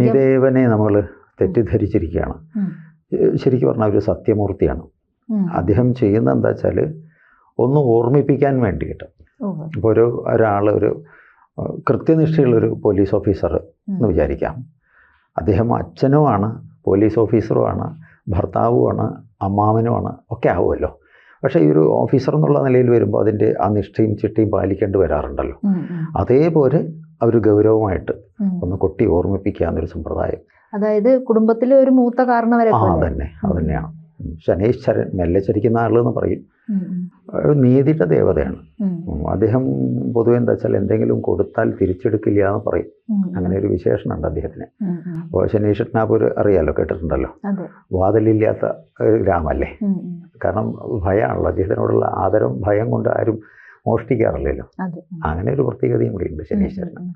ശനിദേവനെ നമ്മൾ തെറ്റിദ്ധരിച്ചിരിക്കുകയാണ്. ശരിക്കും പറഞ്ഞാൽ ഒരു സത്യമൂർത്തിയാണ്. അദ്ദേഹം ചെയ്യുന്ന എന്താ വെച്ചാൽ ഒന്ന് ഓർമ്മിപ്പിക്കാൻ വേണ്ടിയിട്ട്. ഇപ്പോൾ ഒരു ഒരാൾ ഒരു കൃത്യനിഷ്ഠയുള്ളൊരു പോലീസ് ഓഫീസർ എന്ന് വിചാരിക്കാം. അദ്ദേഹം അച്ഛനുമാണ് പോലീസ് ഓഫീസറുമാണ് ഭർത്താവുമാണ് അമ്മാവനുമാണ് ഒക്കെ ആവുമല്ലോ. പക്ഷേ ഈ ഒരു ഓഫീസർ എന്നുള്ള നിലയിൽ വരുമ്പോൾ അതിന്റെ ആ നിഷ്ഠയും ചിട്ടയും പാലിക്കേണ്ടി വരാറുണ്ടല്ലോ. അതേപോലെ അവർ ഗൗരവമായിട്ട് ഒന്ന് കൊട്ടി ഓർമ്മിപ്പിക്കുക ഒരു സമ്പ്രദായം. അതായത് കുടുംബത്തിലെ ഒരു മൂത്ത കാരണവരെ ആ തന്നെ അതന്നെ അതന്നെയാണ്. ശനീശ്വരൻ മെല്ലെ ചരിക്കുന്ന ആളെന്ന് പറയും. നീതിയുടെ ദേവതയാണ്. അദ്ദേഹം പൊതുവെ എന്താ വെച്ചാൽ എന്തെങ്കിലും കൊടുത്താൽ തിരിച്ചെടുക്കില്ല എന്ന് പറയും. അങ്ങനെ ഒരു വിശേഷണമുണ്ട് അദ്ദേഹത്തിന്. അപ്പോൾ ശനീഷനാപൂർ അറിയാലോ കേട്ടിട്ടുണ്ടല്ലോ? വാതിലില്ലാത്ത ഒരു ഗ്രാമല്ലേ. കാരണം ഭയമാണല്ലോ അദ്ദേഹത്തിനോടുള്ള ആദരം ഭയം കൊണ്ട് ആരും മോഷ്ടിക്കാറില്ലല്ലോ. അങ്ങനെ ഒരു പ്രത്യേകതയും കൂടിയുണ്ട് ശനീശ്വരന്.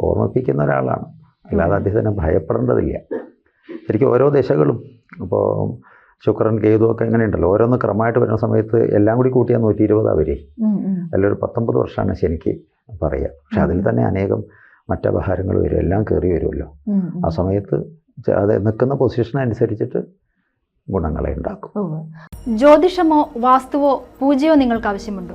ഓർമ്മിപ്പിക്കുന്ന ഒരാളാണ്. അല്ലാതെ അദ്ദേഹത്തിനെ ഭയപ്പെടേണ്ടതില്ല. ശരിക്കും ഓരോ ദശകളും ഇപ്പോൾ ശുക്രൻ കേതു ഒക്കെ എങ്ങനെയുണ്ടല്ലോ? ഓരോന്ന് ക്രമമായിട്ട് വരുന്ന സമയത്ത് എല്ലാം കൂടി കൂട്ടിയാൽ നൂറ്റി ഇരുപതാ വരെ. അതിലൊരു പത്തൊമ്പത് വർഷമാണ് ശനിക്ക് പറയുക. പക്ഷെ അതിൽ തന്നെ അനേകം മറ്റപഹാരങ്ങൾ വരും. എല്ലാം കയറി വരുമല്ലോ. ആ സമയത്ത് അത് നിൽക്കുന്ന പൊസിഷൻ അനുസരിച്ചിട്ട് ഗുണങ്ങളെ ഉണ്ടാക്കും. ജ്യോതിഷമോ വാസ്തുവോ പൂജയോ നിങ്ങൾക്ക് ആവശ്യമുണ്ടോ?